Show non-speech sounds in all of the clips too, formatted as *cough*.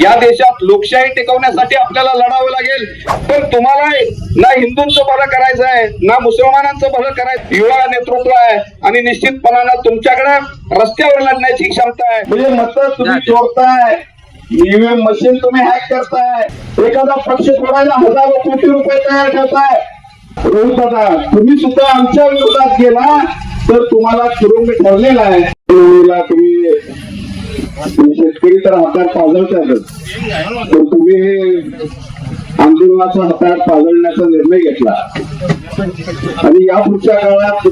या देशात लोकशाही टिकवण्यासाठी आपल्याला लढावं लागेल. पण तुम्हाला ना हिंदूंचं भलं करायचं आहे ना मुसलमानांचं भलं करायचं युवा नेतृत्व आहे. आणि निश्चितपणानं तुमच्याकडे रस्त्यावर लढण्याची क्षमता आहे. म्हणजे मत तुम्ही चोरताय ईव्हीएम मशीन तुम्ही हॅक करताय. एखादा पक्ष फोडायला हजारो कोटी रुपये तयार करताय. रोहित दादा तुम्ही सुद्धा आमच्या विरोधात गेला तर तुम्हाला तुरुंग ठरलेला आहे. तुम्ही शेतकरी तर हातात पाजळतातच. तर तुम्ही हे आंदोलनाचा हातात पाजळण्याचा निर्णय घेतला. आणि या पुढच्या काळात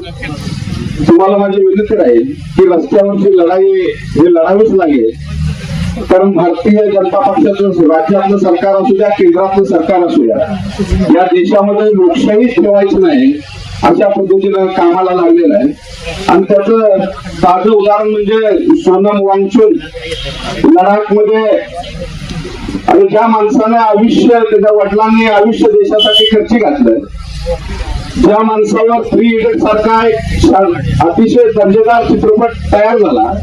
तुम्हाला माझी विनंती राहील की रस्त्यावरची लढाई हे लढावीच लागेल. कारण भारतीय जनता पक्षाचं राज्यातलं सरकार असू द्या केंद्रातलं सरकार असू द्या या देशामध्ये लोकशाही ठेवायची नाही. अशा पद्धतीनं कामाला लागलेलं आहे. आणि त्याचं ताजं उदाहरण म्हणजे सोनम वांचून लडाखमध्ये आणि ज्या माणसाने आयुष्य त्याच्या वडिलांनी आयुष्य देशासाठी खर्ची घातलं ज्या माणसावर थ्री इडियट सारखा एक अतिशय दर्जेदार चित्रपट तयार झाला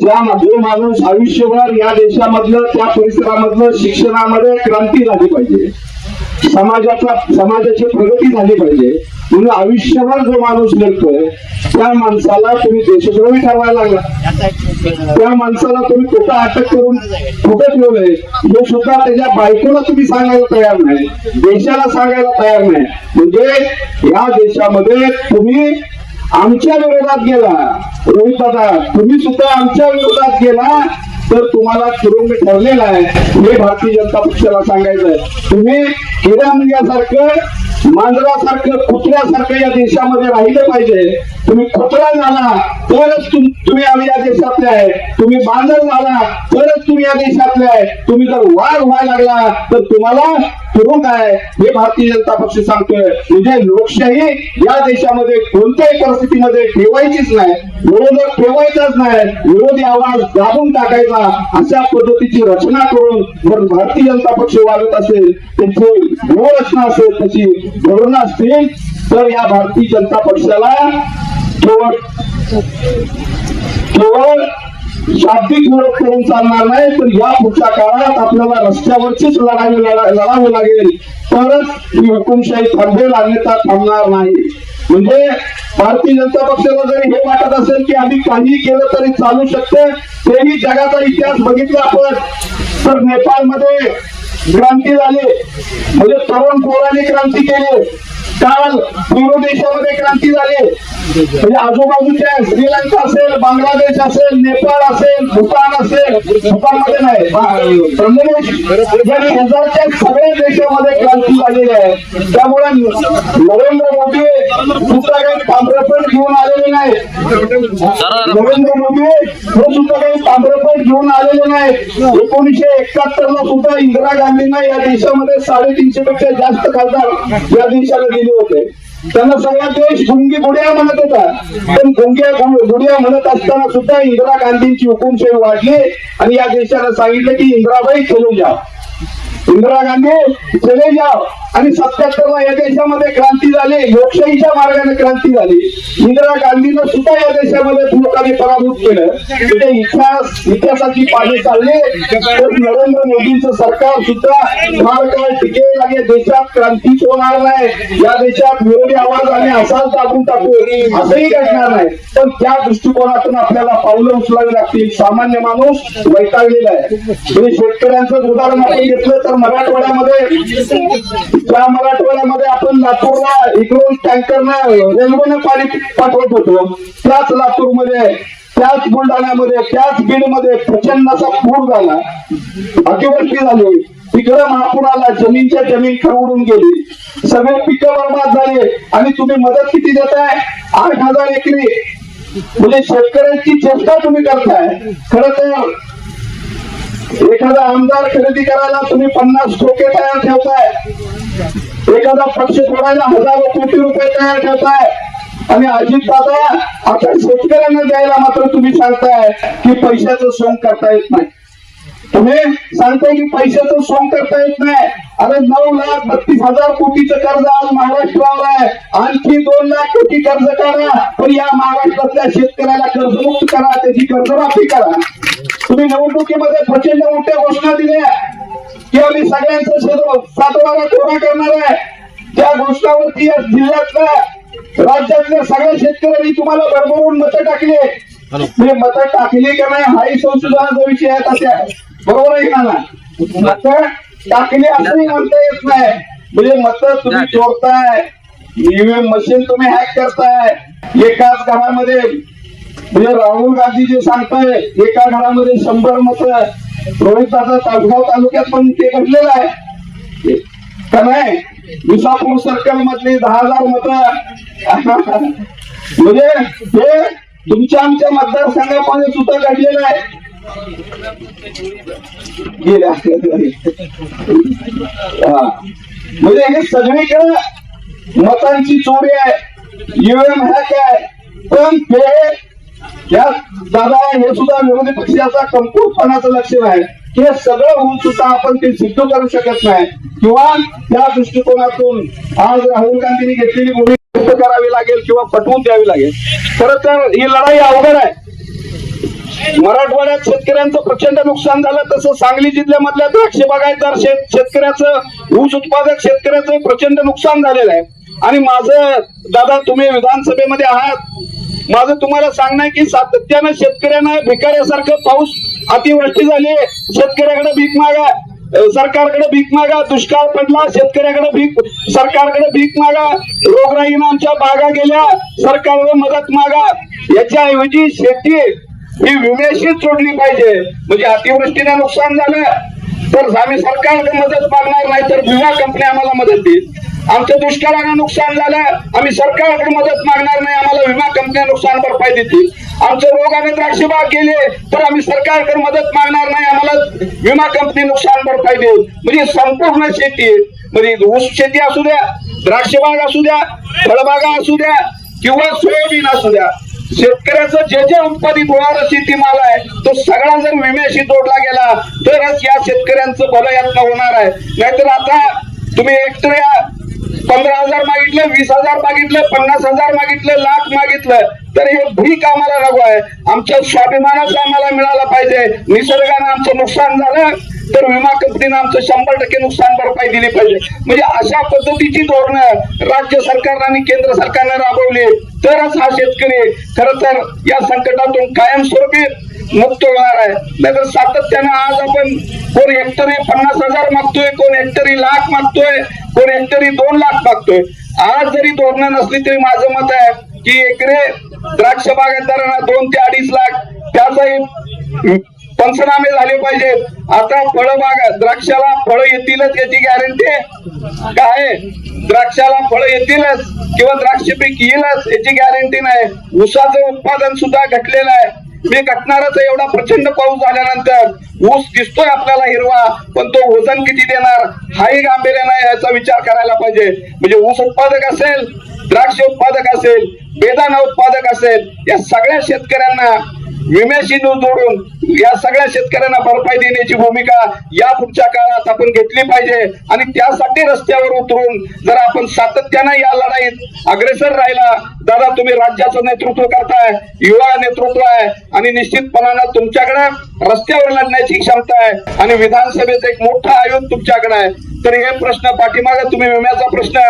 ज्या जो माणूस आयुष्यभर या देशामधलं त्या परिसरामधलं शिक्षणामध्ये क्रांती झाली पाहिजे. समाजाचा समाजाची प्रगती झाली पाहिजे. म्हणून आयुष्यभर जो माणूस लढतोय त्या माणसाला तुम्ही देशद्रोही ठरवायला लागला. त्या माणसाला तुम्ही कुठं अटक करून कुठं ठेवलंय हे सुद्धा त्याच्या बायकोला तुम्ही सांगायला तयार नाही. देशाला सांगायला तयार नाही. म्हणजे या देशामध्ये तुम्ही आमच्या विरोधात गेला. रोहित दादा तुम्ही सुद्धा आमच्या विरोधात गेला. तर तुम्हाला तुरुंग ठरलेला आहे. हे भारतीय जनता पक्षाला सांगायचं आहे. तुम्ही हिरा मुंग्यासारखं मांजरासारखं कुत्र्यासारखं या देशामध्ये राहिलं पाहिजे. तुम्ही कुत्रा झाला तरच तुम्ही आम्ही या देशातले आहे. तुम्ही बांधर झाला तरच तुम्ही या देशातले आहे. तुम्ही जर वाढ व्हायला लागला तर तुम्हाला तुरुंग आहे. हे भारतीय जनता पक्ष सांगतोय म्हणजे लोकशाही या देशामध्ये कोणत्याही परिस्थितीमध्ये ठेवायचीच नाही. विरोधक ठेवायचाच नाही. विरोधी आवाज दाबून टाकायचा. अशा पद्धतीची रचना करून जर भारतीय जनता पक्ष वागत असेल त्यांची रचना असेल त्याची धोरणं असतील तर या भारतीय जनता पक्षाला केवळ केवळ शाब्दिक विरोध करून चालणार नाही तर या पुढच्या काळात आपल्याला रस्त्यावरचीच लढाई लढावी लागेल. तरच ही हुकुमशाही थांबेल अन्यथा थांबणार नाही. म्हणजे भारतीय जनता पक्षाला जरी हे वाटत असेल की आम्ही काहीही केलं तरी चालू शकते तेही जगाचा इतिहास बघितला आपण. तर नेपाळमध्ये क्रांती झाली. म्हणजे तरुण पोराने क्रांती केली. काल पूर्व देशामध्ये क्रांती झाली. म्हणजे आजूबाजूच्या श्रीलंका असेल बांगलादेश असेल नेपाळ असेल भूतान असेल भूतानमध्ये नाही बांगलादेश या शेजारच्या सगळ्या देशामध्ये क्रांती झालेली आहे. त्यामुळे नरेंद्र मोदी सुद्धा काही ताम्रपट घेऊन आलेले नाही. नरेंद्र मोदी हे सुद्धा काही ताम्रपट घेऊन आलेले नाही. एकोणीशे एकाहत्तर ला सुद्धा इंदिरा गांधींना या देशामध्ये साडेतीनशे पेक्षा जास्त खासदार या देशाला दिले गेले होते. त्यांना सगळा देश गुंगी गुडिया म्हणत होता. पण गुंग्या गु- गुडिया म्हणत असताना सुद्धा इंदिरा गांधींची हुकुमशाही वाढली आणि या देशाला सांगितलं की इंदिराबाई चले जा इंदिरा गांधी चले जाव आणि सत्याहत्तर ला या देशामध्ये क्रांती झाली. लोकशाहीच्या मार्गाने क्रांती झाली. इंदिरा गांधीनं सुद्धा या देशामध्ये लोकांनी पराभूत केलं. तिथे इतिहास इतिहासाची पाणी चालली. तर नरेंद्र मोदींचं सरकार सुद्धा फार काळ टिकेल या देशात क्रांतीच होणार नाही. या देशात विरोधी आवाज आवाजाने असाच दाबून टाकू. असंही घडणार नाही. पण त्या दृष्टिकोनातून आपल्याला पावलं उचलावी लागतील. सामान्य माणूस वैतागलेला आहे. म्हणजे शेतकऱ्यांचं उदाहरण आपण घेतलं तर मराठवाड्यामध्ये त्या मराठवाड्यामध्ये आपण लातूरला इकडून टँकरनं रेल्वेनं पाणी पाठवत होतो. त्याच लातूरमध्ये त्याच बुलढाण्यामध्ये त्याच बीडमध्ये प्रचंड असा पूर झाला. अतिवृष्टी झाली. तिकडे महापूर आला जमीनच्या जमीन खरवडून गेली. सगळे पिकं बरबाद झाले. आणि तुम्ही मदत किती देताय? आठ हजार एकरी. म्हणजे शेतकऱ्यांची चेष्टा तुम्ही करताय. खर तर एखादा आमदार खरेदी करायला तुम्ही पन्नास टोके तयार ठेवताय. एखादा पक्ष सोडायला हजारो कोटी रुपये तयार ठेवताय. आणि अजित दादा आता शेतकऱ्यांना द्यायला मात्र तुम्ही सांगताय की पैशाचं सोंग करता येत नाही. तुम्ही सांगताय की पैशाचं सोंग करता येत नाही. अरे नऊ लाख बत्तीस हजार कोटीचं कर्ज आज महाराष्ट्रावर आहे. आणखी दोन लाख कोटी कर्ज करा. पण या महाराष्ट्रातल्या शेतकऱ्याला कर्जमुक्त करा त्याची कर्जमाफी करा. तुम्ही निवडणुकीमध्ये प्रचंड मोठ्या घोषणा दिल्या. की आम्ही सगळ्यांचं शेत सातबारा कोरा करणार आहे. त्या घोषणावरती या जिल्ह्यातल्या राज्यातल्या सगळ्या शेतकऱ्यांनी तुम्हाला भरभरून मतं टाकली. म्हणजे मतं टाकली का नाही हाही संशोधनाचा विषय आहे तात्या बरोबर आहे का ना मतं टाकली असंही म्हणता येत नाही. म्हणजे मतं तुम्ही चोरताय ईव्हीएम मशीन तुम्ही हॅक करताय. एकाच घरामध्ये म्हणजे राहुल गांधी जे सांगताय एका घरामध्ये शंभर मत. रोहिताचा तासगाव तालुक्यात पण ते घडलेलं आहे. का नाही? विसापूर सर्कल मधली दहा हजार मत. *laughs* म्हणजे हे तुमच्या आमच्या मतदारसंघामध्ये सुद्धा घडलेलं आहे. हा. म्हणजे हे सगळीकडे मतांची चोरी आहे. ईव्हीएम हॅक आहे. पण ते या दादा हे सुद्धा विरोधी पक्षाचा कमकुवतपणाचं लक्षण आहे. हे सगळं होऊन सुद्धा आपण ते सिद्ध करू शकत नाही. किंवा त्या दृष्टिकोनातून आज राहुल गांधींनी घेतलेली भूमिका व्यक्त करावी लागेल किंवा पटवून द्यावी लागेल. खरं तर ही लढाई अवघड आहे. मराठवाड्यात शेतकऱ्यांचं प्रचंड नुकसान झालं तसं सांगली जिल्ह्यामधल्या द्राक्ष बागायतदार शेत शेतकऱ्याचं ऊस उत्पादक शेतकऱ्याचं प्रचंड नुकसान झालेलं आहे. आणि माझं दादा तुम्ही विधानसभेमध्ये आहात. माझं तुम्हाला सांगणं आहे की सातत्यानं शेतकऱ्यांना भिकाऱ्यासारखं पाऊस अतिवृष्टी झाली शेतकऱ्याकडे भीक मागा सरकारकडे भीक मागा दुष्काळ पडला शेतकऱ्याकडे भीक सरकारकडे भीक मागा रोगराईनं आमच्या बागा गेल्या सरकारकडे मदत मागा. याच्याऐवजी शेती ही विम्याशीच सोडली पाहिजे. म्हणजे अतिवृष्टीने नुकसान झालं तर आम्ही सरकारकडे मदत मागणार नाही तर विमा कंपनी आम्हाला मदत देईल. आमचं दुष्काळानं नुकसान झालं आम्ही सरकारकडे मदत मागणार नाही आम्हाला विमा कंपन्या नुकसान भरपाई देतील. आमचं रोगाने द्राक्षबाग गेले तर आम्ही सरकारकडे मदत मागणार नाही आम्हाला विमा कंपनी नुकसान भरपाई देईल. म्हणजे संपूर्ण शेती म्हणजे ऊस शेती असू द्या द्राक्षबाग असू द्या फळबागा असू द्या किंवा सोयाबीन असू द्या. शेतकऱ्याचं जे जे उत्पादित होणारा शेतीमाल आहे तो सगळा जर विम्याशी जोडला गेला तरच या शेतकऱ्यांचं भलं यातनं होणार आहे. नाहीतर आता तुम्ही एकट्या पंधरा हजार मागितलं वीस हजार मागितलं पन्नास हजार मागितलं लाख मागितलं तर हे भीक आम्हाला नको आहे. आमच्या स्वाभिमानाचं आम्हाला मिळाला पाहिजे. निसर्गानं आमचं नुकसान झालं तर विमा कंपनीनं आमचं शंभर टक्के नुकसान भरपाई दिली पाहिजे. म्हणजे अशा पद्धतीची धोरणं राज्य सरकारनं आणि केंद्र सरकारनं राबवली. तरच हा शेतकरी खर तर या संकटातून कायमस्वरूपी मुक्त होणार आहे. नाहीतर सातत्यानं आज आपण कोण हेक्टरी पन्नास हजार मागतोय कोण हेक्टरी लाख मागतोय कोण हेक्टरी दोन लाख मागतोय. आज जरी धोरणं नसली तरी माझं मत आहे की एकरे द्राक्ष बागायतदारांना दोन ते अडीच लाख त्याचाही पंचनामे झाले पाहिजेत. आता फळबाग द्राक्षाला फळ येतीलच याची गॅरंटी काय द्राक्षाला फळ येतीलच किंवा द्राक्ष पीक येईलच याची गॅरंटी नाही. उसाचं उत्पादन सुद्धा घटलेलं आहे. मी घटणारच एवढा प्रचंड पाऊस झाल्यानंतर ऊस दिसतोय आपल्याला हिरवा पण तो वजन किती देणार? हाही गांभीर्य नाही याचा विचार करायला पाहिजे. म्हणजे ऊस उत्पादक असेल द्राक्ष उत्पादक असेल बेदाणा उत्पादक असेल या सगळ्या शेतकऱ्यांना विम्याशी जोडून या सगळ्या शेतकऱ्यांना भरपाई देण्याची भूमिका या पुढच्या काळात आपण घेतली पाहिजे. आणि त्यासाठी रस्त्यावर उतरून जर आपण सातत्यानं या लढाईत अग्रेसर राहिला दादा तुम्ही राज्याचं नेतृत्व करताय युवा नेतृत्व आहे आणि निश्चितपणानं तुमच्याकडे रस्त्यावर लढण्याची क्षमता आहे आणि विधानसभेचं एक मोठं आयोग तुमच्याकडे आहे. तर हे प्रश्न पाठीमागे तुम्ही विम्याचा प्रश्न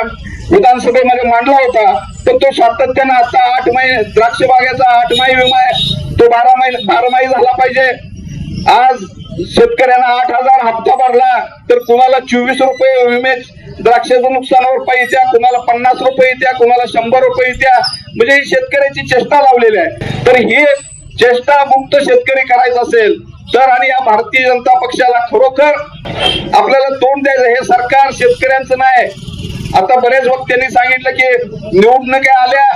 विधानसभेमध्ये मांडला होता तर तो सातत्यानं आता आठ महिने द्राक्ष बागेचा आठ महिने विमा आहे. तो बारा महिने बारा झाला पाहिजे. आज शेतकऱ्यांना आठ हजार हप्ता भरला तर कुणाला चोवीस रुपये विमे द्राक्षाच्या नुकसान भरपाई कुणाला पन्नास रुपये द्या कुणाला शंभर रुपये द्या. म्हणजे ही शेतकऱ्याची चेष्टा लावलेली आहे. तर ही चेष्टा मुक्त शेतकरी करायचा असेल तर आणि या भारतीय जनता पक्षाला खरोखर आपल्याला तोंड द्यायचं हे सरकार शेतकऱ्यांचं नाही. आता बरेच वक्त्यांनी सांगितलं की निवडणुका आल्या.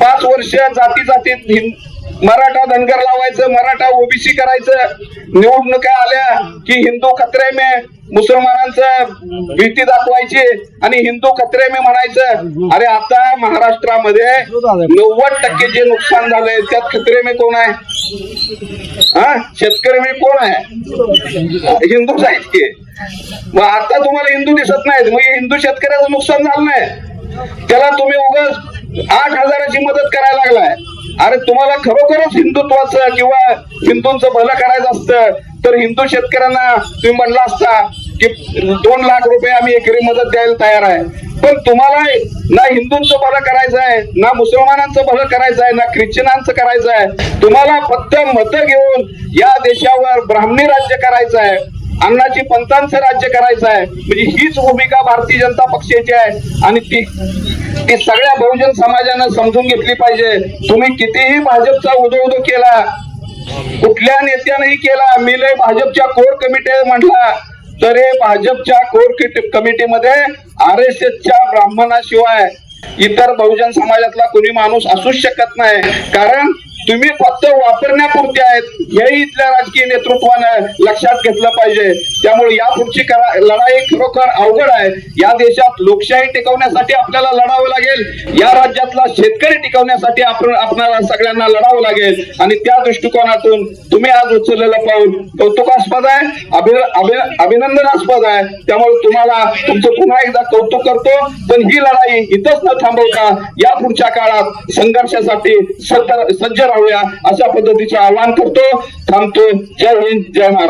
पाच वर्ष जाती जातीत मराठा धनगर लावायचं मराठा ओबीसी करायचं. निवडणुका आल्या की हिंदू खत्रे मे मुसलमानांचं भीती दाखवायची आणि हिंदू खत्रे में म्हणायचं अरे आता महाराष्ट्रामध्ये नव्वद टक्के जे नुकसान झालंय त्यात खत्रे में कोण आहे? हा? शेतकरी मी कोण आहे? हिंदूच आहेत की. मग आता तुम्हाला हिंदू दिसत नाहीत. मग हिंदू शेतकऱ्याचं नुकसान झालं नाही. त्याला तुम्ही उगाच आठ हजाराची मदत करायला लागलाय. अरे तुम्हाला खरोखरच हिंदुत्वाचं किंवा हिंदूंचं भलं करायचं असतं तर हिंदू शेतकऱ्यांना तुम्ही म्हणला असता की दोन लाख रुपये आम्ही एकरी मदत द्यायला तयार आहे. पण तुम्हाला ना हिंदूंचं भलं करायचं आहे ना मुसलमानांचं भलं करायचं आहे ना ख्रिश्चनांचं करायचं आहे. तुम्हाला फक्त मतं घेऊन या देशावर ब्राह्मणी राज्य करायचं आहे. अण्णाची पंतांचं राज्य करायचं आहे. म्हणजे हीच भूमिका भारतीय जनता पक्षाची आहे. आणि ती ती सगळ्या बहुजन समाजानं समजून घेतली पाहिजे. तुम्ही कितीही भाजपचा उदो उदो केला कुठल्या नेत्यानंही केला मी लय भाजपच्या कोर कमिटी म्हटला तर हे भाजपच्या कोर कमिटीमध्ये आर एस एसच्या ब्राह्मणाशिवाय इतर बहुजन समाजातला कोणी माणूस असूच शकत नाही. कारण तुम्ही फक्त वापरण्यापुरते आहेत. हे इथल्या राजकीय नेतृत्वानं लक्षात घेतलं पाहिजे. त्यामुळे या पुढची लढाई खरोखर अवघड आहे. या देशात लोकशाही टिकवण्यासाठी आपल्याला लढावं लागेल. या राज्यातला शेतकरी टिकवण्यासाठी आपण आपल्याला सगळ्यांना लढावं लागेल. आणि त्या दृष्टिकोनातून तुम्ही आज उचललेलं पाऊल कौतुकास्पद आहे. अभिनंदनास्पद आहे. त्यामुळे तुम्हाला तुमचं पुन्हा एकदा कौतुक करतो. पण ही लढाई इथंच न थांबवता या पुढच्या काळात संघर्षासाठी सज्ज राहू राहूया अशा पद्धतीचे आवाहन करतो. थांबतो. जय हिंद जय महाराष्ट्र.